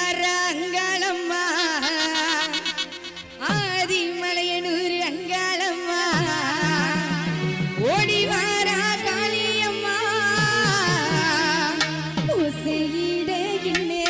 அடிவாரங்களம்மா Adimalaiyanur Angalamma. ஓடிவாரா Kaliyamma. உசையிடுகின்றே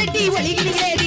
Shetty ஒளிகிறீரே